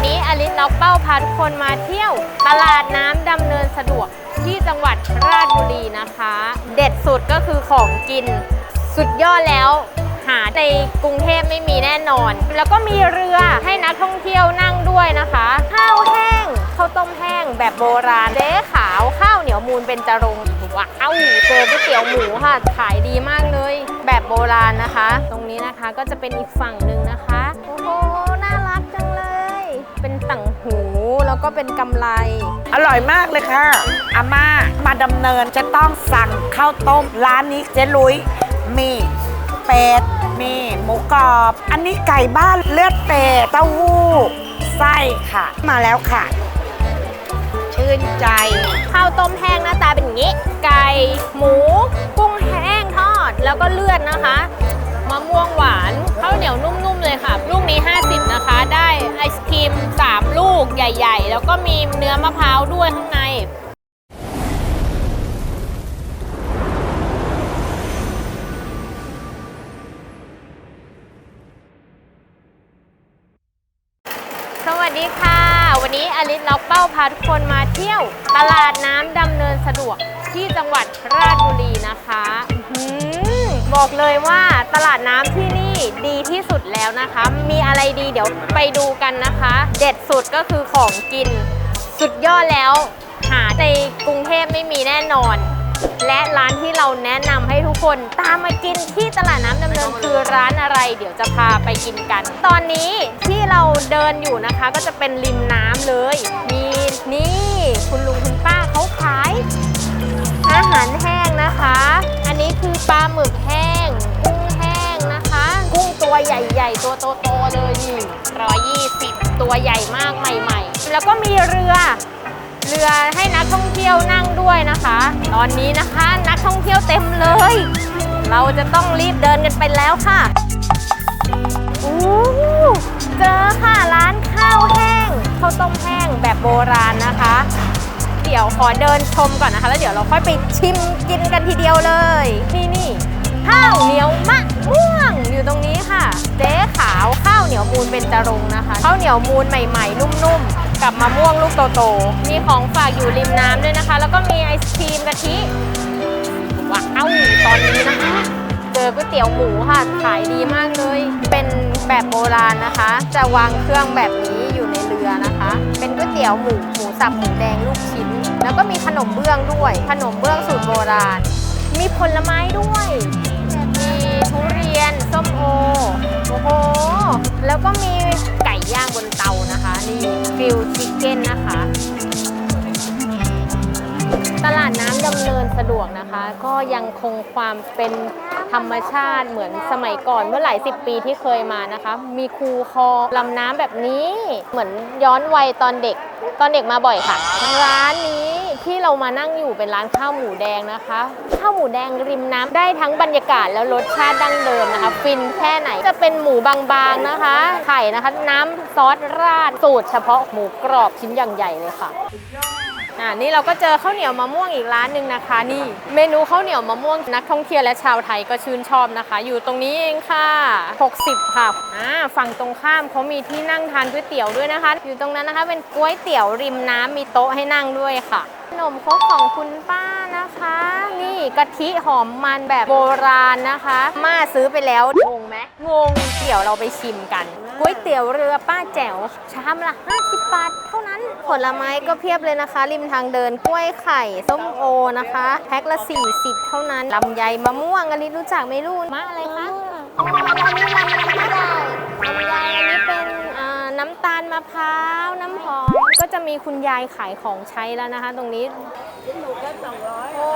วันนี้อลิสล็อกเป้าพาทุกคนมาเที่ยวตลาดน้ำดำเนินสะดวกที่จังหวัดราชบุรีนะคะ เด็ดสุดก็คือของกิน สุดยอดแล้วหาในกรุงเทพไม่มีแน่นอน แล้วก็มีเรือให้นักท่องเที่ยวนั่งด้วยนะคะ ข้าวแห้งข้าวต้มแห้งแบบโบราณเจ๊ขาวข้าวเหนียวมูลเป็นจรงว้าวเจอก๋วยเตี๋ยวหมูค่ะ ขายดีมากเลย แบบโบราณนะคะ ตรงนี้นะคะก็จะเป็นอีกฝั่งหนึ่งนะคะ ก็เป็นกำไร อร่อยมากเลยค่ะ อาม่ามาดำเนินจะต้องสั่งข้าวต้มร้านนี้เจ๊ลุยมีเป็ดมีหมูกรอบ อันนี้ไก่บ้านเลือดเป็ดเต้าหู้ไส้ค่ะ มาแล้วค่ะ ชื่นใจ ข้าวต้มแห้งหน้าตาเป็นอย่างนี้ ไก่ หมู กุ้งแห้งทอด แล้วก็เลือดนะคะมะม่วงหวานข้าวเหนียวนุ่มๆเลยค่ะ ลูกนี้ 50 นะคะ ได้ไอศครีม3ลู กใหญ่ ๆ แล้วก็มีเนื้อมะพร้าวด้วยข้างใน สวัสดีค่ะ วันนี้อลิสล็อกเป้าพาทุกคนมาเที่ยว ตลาดน้ำดำเนินสะดวกที่จังหวัดราชบุรีนะคะ บอกเลยว่าตลาดน้ำที่นี่ดีที่สุดแล้วนะคะ มีอะไรดีเดี๋ยวไปดูกันนะคะ เด็ดสุดก็คือของกิน สุดยอดแล้ว หาในกรุงเทพไม่มีแน่นอน และร้านที่เราแนะนำให้ทุกคนตามมากินที่ตลาดน้ำดำเนินคือร้านอะไร เดี๋ยวจะพาไปกินกัน ตอนนี้ที่เราเดินอยู่นะคะ ก็จะเป็นริมน้ำเลย มีนี่คุณลุงคุณป้าเขาขายอาหารแห้ง นะคะ อันนี้คือปลาหมึกแห้ง กุ้งแห้งนะคะ กุ้งตัวใหญ่ๆ ตัวโตๆเลยนี่ร้อยยี่สิบตัวใหญ่มากใหม่ๆ แล้วก็มีเรือ เรือให้นักท่องเที่ยวนั่งด้วยนะคะ ตอนนี้นะคะนักท่องเที่ยวเต็มเลย เราจะต้องรีบเดินกันไปแล้วค่ะอู้เจอค่ะร้านข้าวแห้งข้าวต้มแห้งแบบโบราณนะคะ เดี๋ยวขอเดินชมก่อนนะคะ แล้วเดี๋ยวเราค่อยไปชิมกินกันทีเดียวเลย นี่นี่ข้าวเหนียวมะม่วงอยู่ตรงนี้ค่ะ เจ๊ขาวข้าวเหนียวมูลเป็นจรงนะคะข้าวเหนียวมูลใหม่ๆ นุ่มๆ กับมะม่วงลูกโตๆมีของฝากอยู่ริมน้ำด้วยนะคะ แล้วก็มีไอศครีมกะทิว้าวตอนนี้นะคะเจอก๋วยเตี๋ยวหมูค่ะขายดีมากเลย เป็นแบบโบราณนะคะ จะวางเครื่องแบบนี้อยู่ในเรือนะคะ เป็นก๋วยเตี๋ยวหมูหมูสับหมูแดงลูกชิ้น แล้วก็มีขนมเบื้องด้วย ขนมเบื้องสูตรโบราณ มีผลไม้ด้วย มีทุเรียน ส้มโอ โอ้โห แล้วก็มีไก่ย่างบนเตานะคะ นี่ฟิลชิคเก้นนะคะ ตลาดน้ำดำเนินสะดวกนะคะ ก็ยังคงความเป็นธรรมชาติเหมือนสมัยก่อนเมื่อหลายสิบปีที่เคยมานะคะ มีคูคลองลำน้ำแบบนี้เหมือนย้อนวัยตอนเด็ก ตอนเด็กมาบ่อยค่ะ ร้านนี้ที่เรามานั่งอยู่เป็นร้านข้าวหมูแดงนะคะ ข้าวหมูแดงริมน้ำได้ทั้งบรรยากาศแล้วรสชาติดั้งเดิมนะคะ ฟินแค่ไหนจะเป็นหมูบางๆนะคะ ไข่นะคะ น้ำซอสราดสูตรเฉพาะหมูกรอบชิ้นอย่างใหญ่เลยค่ะ อ่านี่เราก็เจอข้าวเหนียวมะม่วงอีกร้านหนึ่งนะคะ นี่เมนูข้าวเหนียวมะม่วงนักท่องเที่ยวและชาวไทยก็ชื่นชอบนะคะ อยู่ตรงนี้เองค่ะ 60 ค่ะอ่าฝั่งตรงข้ามเขามีที่นั่งทานก๋วยเตี๋ยวด้วยนะคะ อยู่ตรงนั้นนะคะเป็นก๋วยเตี๋ยวริมน้ำมีโต๊ะให้นั่งด้วยค่ะ ขนมครกของคุณป้านะคะ นี่กะทิหอมมันแบบโบราณนะคะ มาซื้อไปแล้ว งงไหมงงเดี๋ยวเราไปชิมกันก๋วยเตี๋ยวเรือป้าแจ๋วชามละ 50 บาทเท่านั้นผลไม้ก็เพียบเลยนะคะ ริมทางเดินกล้วยไข่ส้มโอนะคะ แพ็คละ 40 เท่านั้นลำไยมะม่วงอันนี้รู้จักไหมลูกมะอะไรคะอันนี้ลำไยลำไยอันนี้เป็นน้ำตาลมะพร้าวน้ำหอม จะมีคุณยายขายของใช้แล้วนะคะ ตรงนี้หนูก็สองร้อยโอ้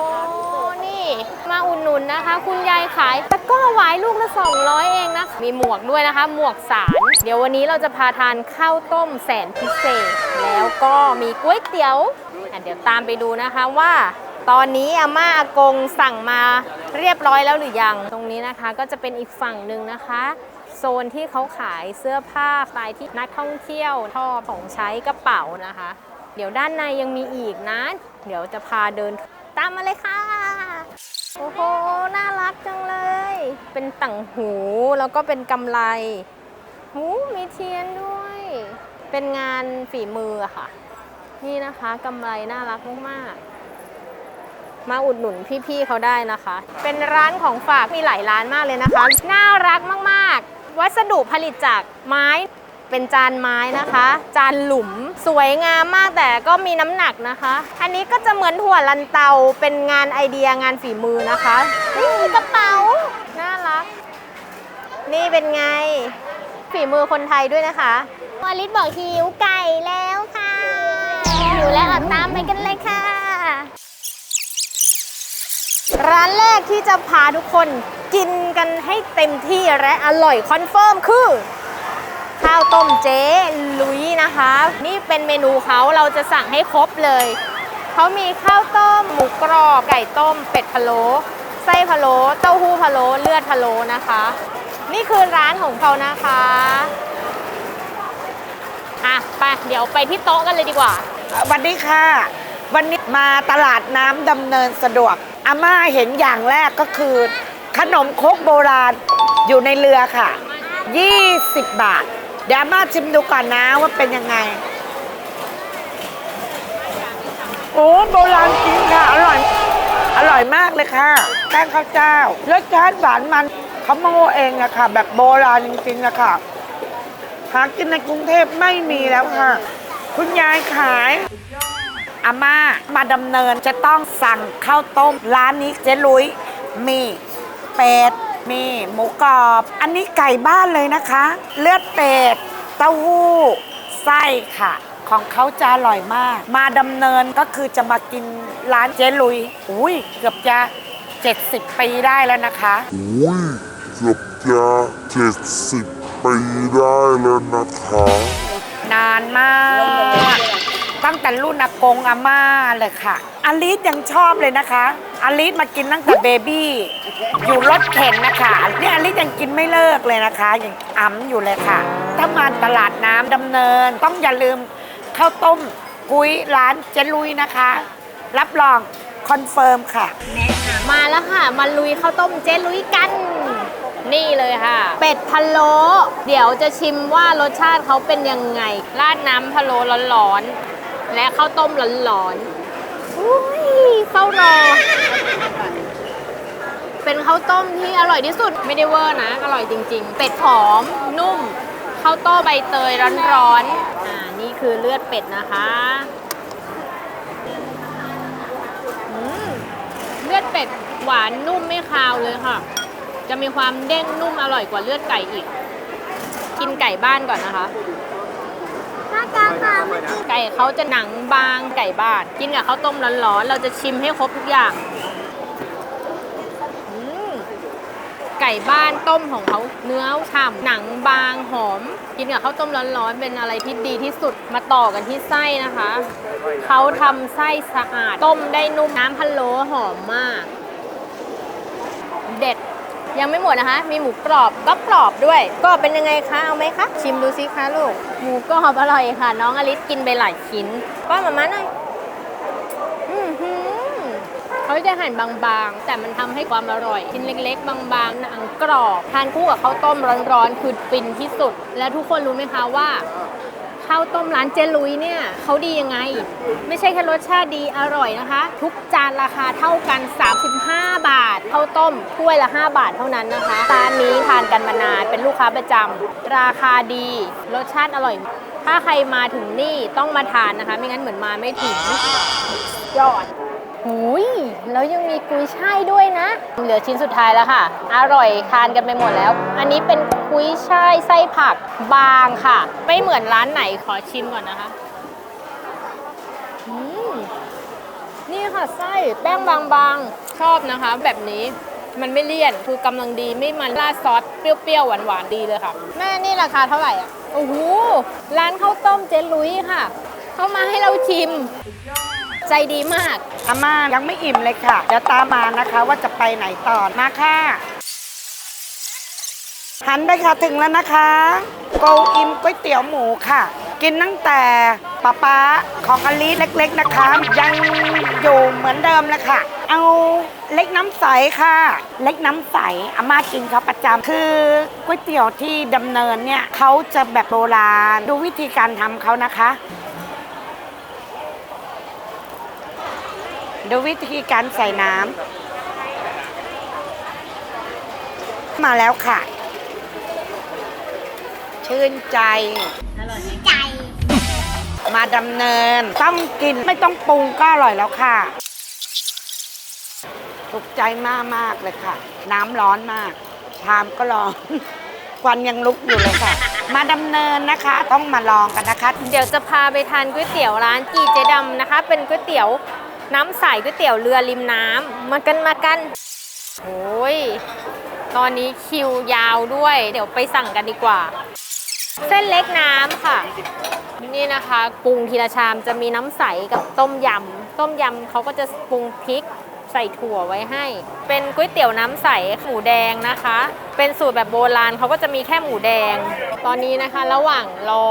นี่มาอุ่นหนุนนะคะ คุณยายขายตะกร้อหวายลูกละ 200 เองนะมีหมวกด้วยนะคะ หมวกสาร เดี๋ยววันนี้เราจะพาทานข้าวต้มแสนพิเศษ แล้วก็มีก๋วยเตี๋ยวอะเดี๋ยวตามไปดูนะคะว่าตอนนี้อาม่าอากงสั่งมาเรียบร้อยแล้วหรือยัง ตรงนี้นะคะก็จะเป็นอีกฝั่งหนึ่งนะคะ โซนที่เขาขายเสื้อผ้าสไตล์ที่นักท่องเที่ยวชอบของใช้กระเป๋านะคะ เดี๋ยวด้านในยังมีอีกนะ เดี๋ยวจะพาเดินตามมาเลยค่ะ โอ้โห น่ารักจังเลย เป็นต่างหูแล้วก็เป็นกำไรหูมีเทียนด้วย เป็นงานฝีมือค่ะ นี่นะคะกำไรน่ารักมากๆมาอุดหนุนพี่ ๆ เขาได้นะคะ เป็นร้านของฝากมีหลายร้านมากเลยนะคะ น่ารักมาก ๆ วัสดุผลิตจากไม้เป็นจานไม้นะคะ จานหลุมสวยงามมากแต่ก็มีน้ำหนักนะคะ อันนี้ก็จะเหมือนถั่วลันเตาเป็นงานไอเดียงานฝีมือนะคะนี่มีกระเป๋าน่ารัก นี่เป็นไงฝีมือคนไทยด้วยนะคะวาลิศบอกหิวไก่แล้วค่ะหิวแล้วตามไปกันเลยค่ะ ร้านแรกที่จะพาทุกคนกินกันให้เต็มที่และอร่อยคอนเฟิร์มคือ ข้าวต้มเจ๊ลุยนะคะ นี่เป็นเมนูเขาเราจะสั่งให้ครบเลยเขามีข้าวต้มหมูกรอบไก่ต้ม เป็ดพะโล้ไส้พะโล้เต้าหู้พะโล้เลือดพะโล้นะคะ นี่คือร้านของเขานะคะอะไปเดี๋ยวไปที่โต๊ะกันเลยดีกว่า วัสดีค่ะ วันนี้มาตลาดน้ำดำเนินสะดวก อาม่าเห็นอย่างแรกก็คือ ขนมครกโบราณอยู่ในเรือค่ะ 20 บาท เดี๋ยวอาม่าชิมดูก่อนนะว่าเป็นยังไง โอ้โบราณจริงค่ะ อร่อย อร่อยมากเลยค่ะแป้งข้าวเจ้ารสชาติหวานมันเขาโม่เองอะค่ะแบบโบราณจริงๆอะค่ะหากินในกรุงเทพไม่มีแล้วค่ะ คุณยายขาย อาม่ามาดำเนินจะต้องสั่งข้าวต้ม ร้านนี้เจ๊ลุยมีเป็ดมีหมูกรอบ อันนี้ไก่บ้านเลยนะคะ เลือดเป็ดเต้าหู้ไส้ค่ะ ของเขาจะอร่อยมาก มาดำเนินก็คือจะมากินร้านเจ๊ลุย อุ้ยเกือบจะ 70 ปีได้แล้วนะคะอุ้ยเกือบจะเจ็ดสิบปีได้แล้วนะคะ นานมาก ตั้งแต่รุ่นอากงอาม่าเลยค่ะอลิสยังชอบเลยนะคะอลิสมากินตั้งแต่เบบี้อยู่รถเข็นนะคะเนี่ยอลิสยังกินไม่เลิกเลยนะคะยังอ้ำอยู่เลยค่ะ ถ้ามาตลาดน้ำดำเนิน ต้องอย่าลืมข้าวต้มกุ้ยร้านเจลุยนะคะ รับรองคอนเฟิร์มค่ะ มาแล้วค่ะ มาลุยข้าวต้มเจลุยกัน นี่เลยค่ะ เป็ดพะโล้เดี๋ยวจะชิมว่ารสชาติเขาเป็นยังไง ราดน้ำพะโล้ร้อนๆ และข้าวต้มร้อนๆอุ้ยเฝ้ารอ เป็นข้าวต้มที่อร่อยที่สุดไม่ได้เวอร์นะ อร่อยจริง ๆ เป็ดหอมนุ่มข้าวต้มใบเตยร้อนๆ อ่า นี่คือเลือดเป็ดนะคะเลือดเป็ดหวานนุ่มไม่คาวเลยค่ะ จะมีความเด้งนุ่มอร่อยกว่าเลือดไก่อีก กินไก่บ้านก่อนนะคะ ไก่เขาจะหนังบางไก่บ้าน กินกับข้าวต้มร้อนๆ เราจะชิมให้ครบทุกอย่างไก่บ้านต้มของเขาเนื้อฉ่ำหนังบางหอม กินกับข้าวต้มร้อนๆเป็นอะไรที่ดีที่สุดมาต่อกันที่ไส้นะคะ เขาทำไส้สะอาด ต้มได้นุ่มน้ำพะโล้หอมมาก เด็ด ยังไม่หมดนะคะ มีหมูกรอบก็กรอบด้วย ก็เป็นยังไงคะเอาไหมคะชิมดูสิคะลูกหมูกรอบอร่อยค่ะ น้องอลิสกินไปหลายชิ้นป้อนมาม่าหน่อยอือหือเขาจะหั่นบางๆ แต่มันทำให้ความอร่อย ชิ้นเล็ก ๆ บางๆหนังกรอบ ทานคู่กับข้าวต้มร้อนๆ คือฟินที่สุด และทุกคนรู้ไหมคะว่า ข้าวต้มร้านเจลุยเนี่ยเขาดียังไง ไม่ใช่แค่รสชาติดีอร่อยนะคะ ทุกจานราคาเท่ากัน 35 บาทข้าวต้มถ้วยละ 5 บาทเท่านั้นนะคะร้านนี้ทานกันมานานเป็นลูกค้าประจำราคาดี รสชาติอร่อย ถ้าใครมาถึงนี่ต้องมาทานนะคะ ไม่งั้นเหมือนมาไม่ถึงยอด หุยแล้วยังมีกุยช่ายด้วยนะ เหลือชิ้นสุดท้ายแล้วค่ะ อร่อยทานกันไปหมดแล้ว อันนี้เป็นกุยช่ายไส้ผักบางค่ะ ไม่เหมือนร้านไหนขอชิมก่อนนะคะนี่ค่ะไส้แป้งบางๆ ชอบนะคะ แบบนี้มันไม่เลี่ยนคือกำลังดีไม่มันราดซอสเปรี้ยวๆ หวานๆ ดีเลยค่ะ แม่นี่ราคาเท่าไหร่อะ โอ้โห ร้านข้าวต้มเจ๊ลุยค่ะ เข้ามาให้เราชิม ใจดีมาก อาม่ายังไม่อิ่มเลยค่ะ เดี๋ยวตามมานะคะว่าจะไปไหนต่อมาค่ะหันไปค่ะถึงแล้วนะคะโกอิมก๋วยเตี๋ยวหมูค่ะ กินตั้งแต่ป๊าป๊าของอลิเล็กๆนะคะ ยังอยู่เหมือนเดิมเลยค่ะ เอาเล็กน้ำใสค่ะ เล็กน้ำใสอาม่ากินเขาประจำคือก๋วยเตี๋ยวที่ดำเนินเนี่ยเขาจะแบบโบราณดูวิธีการทำเขานะคะ ดูวิธีการใส่น้ำมาแล้วค่ะ ชื่นใจ มาดำเนิน ต้องกินไม่ต้องปรุงก็อร่อยแล้วค่ะถูกใจมากมากเลยค่ะ น้ำร้อนมาก ชามก็ร้อน ควันยังลุกอยู่เลยค่ะ มาดำเนินนะคะต้องมาลองกันนะคะ เดี๋ยวจะพาไปทานก๋วยเตี๋ยวร้านจีเจดำนะคะ เป็นก๋วยเตี๋ยว น้ำใสก๋วยเตี๋ยวเรือริมน้ำมากันมากันโอ้ยตอนนี้คิวยาวด้วย เดี๋ยวไปสั่งกันดีกว่า เส้นเล็กน้ำค่ะ นี่นะคะปรุงทีละชามจะมีน้ำใสกับต้มยำต้มยำเขาก็จะปรุงพริกใส่ถั่วไว้ให้ เป็นก๋วยเตี๋ยวน้ำใสหมูแดงนะคะ เป็นสูตรแบบโบราณเขาก็จะมีแค่หมูแดง ตอนนี้นะคะ ระหว่างรอ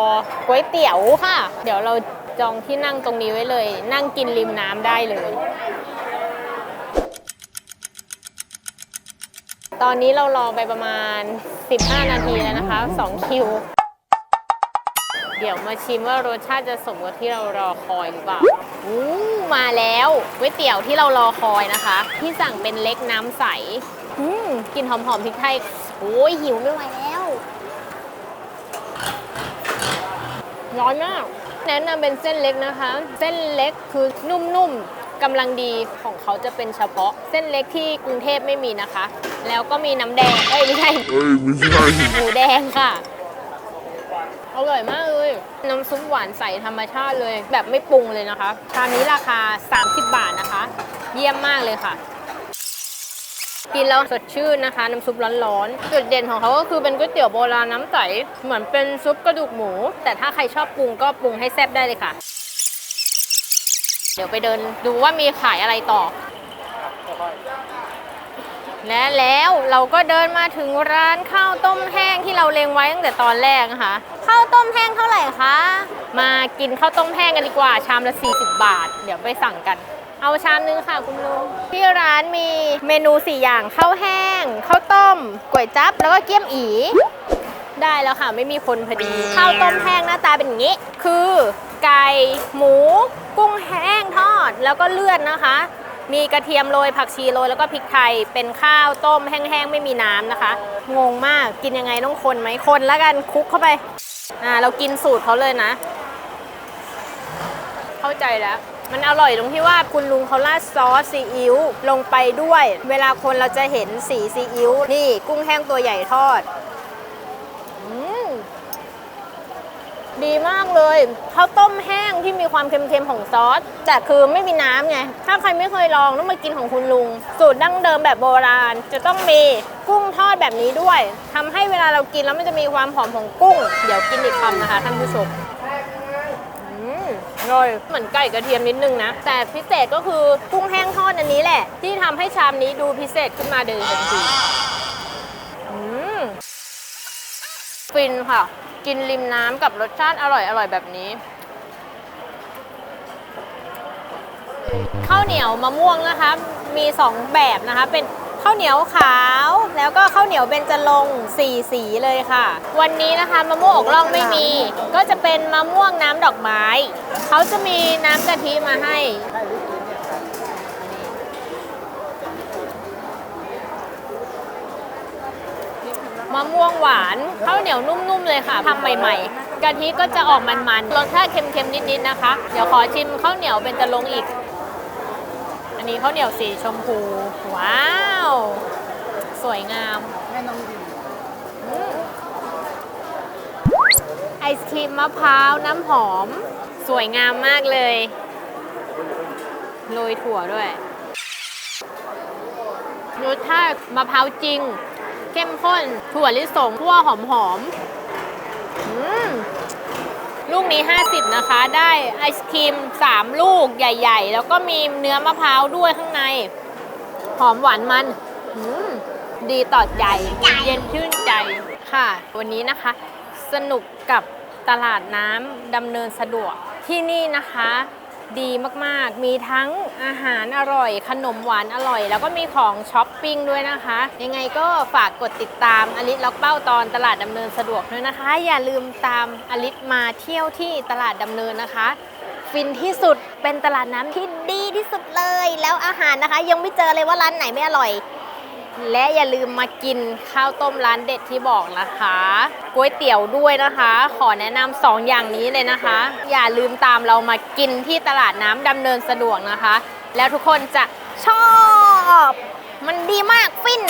ก๋วยเตี๋ยวค่ะ เดี๋ยวเรา จองที่นั่งตรงนี้ไว้เลย นั่งกินริมน้ำได้เลย ตอนนี้เรารอไปประมาณ 15 นาทีแล้วนะคะ2คิว เดี๋ยวมาชิมว่ารสชาติจะสมกับที่เรารอคอยหรือเปล่าอู้มาแล้วก๋วยเตี๋ยวที่เรารอคอยนะคะ ที่สั่งเป็นเล็กน้ำใสอืมกลินหอมๆพริกไทยโอ้ยหิวไม่ไหวแล้วร้อนมาก แนะนำเป็นเส้นเล็กนะคะ เส้นเล็กคือนุ่มๆกำลังดีของเขาจะเป็นเฉพาะ เส้นเล็กที่กรุงเทพไม่มีนะคะ แล้วก็มีน้ำแดงเอ้ยไม่ใช่เอ้ยไม่ใช่หมูแดงค่ะอร่อยมากเลย น้ำซุปหวานใสธรรมชาติเลย แบบไม่ปรุงเลยนะคะ ชามนี้ราคา 30 บาทนะคะ เยี่ยมมากเลยค่ะ กินแล้วสดชื่นนะคะ น้ำซุปร้อนๆ จุดเด่นของเขาก็คือเป็นก๋วยเตี๋ยวโบราณน้ำใส เหมือนเป็นซุปกระดูกหมู แต่ถ้าใครชอบปรุงก็ปรุงให้แซ่บได้เลยค่ะ เดี๋ยวไปเดินดูว่ามีขายอะไรต่อ และแล้วเราก็เดินมาถึงร้านข้าวต้มแห้งที่เราเล็งไว้ตั้งแต่ตอนแรกนะคะ ข้าวต้มแห้งเท่าไหร่คะ มากินข้าวต้มแห้งกันดีกว่า ชามละ 40 บาท เดี๋ยวไปสั่งกัน เอาชามนึงค่ะคุณลุงที่ร้านมีเมนู 4 อย่างข้าวแห้งข้าวต้มก๋วยจั๊บแล้วก็เกี๊ยมอีได้แล้วค่ะไม่มีคนพอดี ข้าวต้มแห้งหน้าตาเป็นอย่างนี้ คือไก่หมู กุ้งแห้งทอดแล้วก็เลือดนะคะ มีกระเทียมโรยผักชีโรยแล้วก็พริกไทยเป็นข้าวต้มแห้งๆไม่มีน้ำนะคะ งงมากกินยังไงต้องคนไหมคนแล้วกันคลุกเข้าไปอ่าเรากินสูตรเขาเลยนะ เข้าใจแล้ว มันอร่อยตรงที่ว่าคุณลุงเขาราดซอสซีอิ๊วลงไปด้วย เวลาคนเราจะเห็นสีซีอิ๊วนี่กุ้งแห้งตัวใหญ่ทอดอดีมากเลยข้าวต้มแห้งที่มีความเค็มๆของซอสแต่คือไม่มีน้ำไง ถ้าใครไม่เคยลองต้องมากินของคุณลุง สูตรดั้งเดิมแบบโบราณ จะต้องมีกุ้งทอดแบบนี้ด้วยทำให้เวลาเรากินแล้วมันจะมีความหอมของกุ้ง เดี๋ยวกินอีกคำนะคะท่านผู้ชม อร่อยเหมือนไก่กระเทียมนิดนึงนะ แต่พิเศษก็คือกุ้งแห้งทอดอันนี้แหละ ที่ทำให้ชามนี้ดูพิเศษขึ้นมาเลยทันทีอืมฟินค่ะ กินริมน้ำกับรสชาติอร่อยอร่อยแบบนี้ข้าวเหนียวมะม่วงนะคะ มี 2 แบบนะคะ เป็น ข้าวเหนียวขาว แล้วก็ข้าวเหนียวเบญจรงค์สีสีเลยค่ะ วันนี้นะคะมะม่วงอกล่องไม่มี ก็จะเป็นมะม่วงน้ำดอกไม้ เขาจะมีน้ำกะทิมาให้ มะม่วงหวานข้าวเหนียวนุ่มๆเลยค่ะทำใหม่ๆกะทิก็จะออกมันๆรสชาติเค็มๆนิดๆนะคะ เดี๋ยวขอชิมข้าวเหนียวเบญจรงค์อีก อันนี้ข้าวเหนียวสีชมพู ว้าว สวยงามอืมไอศครีมมะพร้าวน้ำหอม สวยงามมากเลยโรยถั่วด้วยรสชาติมะพร้าวจริง เข้มข้น ถั่วลิสงคั่วหอมหอมอืม ลูกนี้ 50 นะคะ ได้ไอศครีม 3 ลูกใหญ่ ๆ แล้วก็มีเนื้อมะพร้าวด้วยข้างใน หอมหวานมันดีต่อใจเย็นชื่นใจค่ะ วันนี้นะคะ สนุกกับตลาดน้ำดำเนินสะดวกที่นี่นะคะ ดีมากๆ มีทั้งอาหารอร่อย ขนมหวานอร่อย แล้วก็มีของช้อปปิ้งด้วยนะคะ ยังไงก็ฝากกดติดตามอลิสล็อกเป้าตอนตลาดดำเนินสะดวกด้วยนะคะ อย่าลืมตามอลิสมาเที่ยวที่ตลาดดำเนินนะคะฟินที่สุดเป็นตลาดน้ำที่ดีที่สุดเลย แล้วอาหารนะคะ ยังไม่เจอเลยว่าร้านไหนไม่อร่อย และอย่าลืมมากินข้าวต้มร้านเด็ดที่บอกนะคะก๋วยเตี๋ยวด้วยนะคะ ขอแนะนำสองอย่างนี้เลยนะคะ อย่าลืมตามเรามากินที่ตลาดน้ำดำเนินสะดวกนะคะ แล้วทุกคนจะชอบ มันดีมากฟิน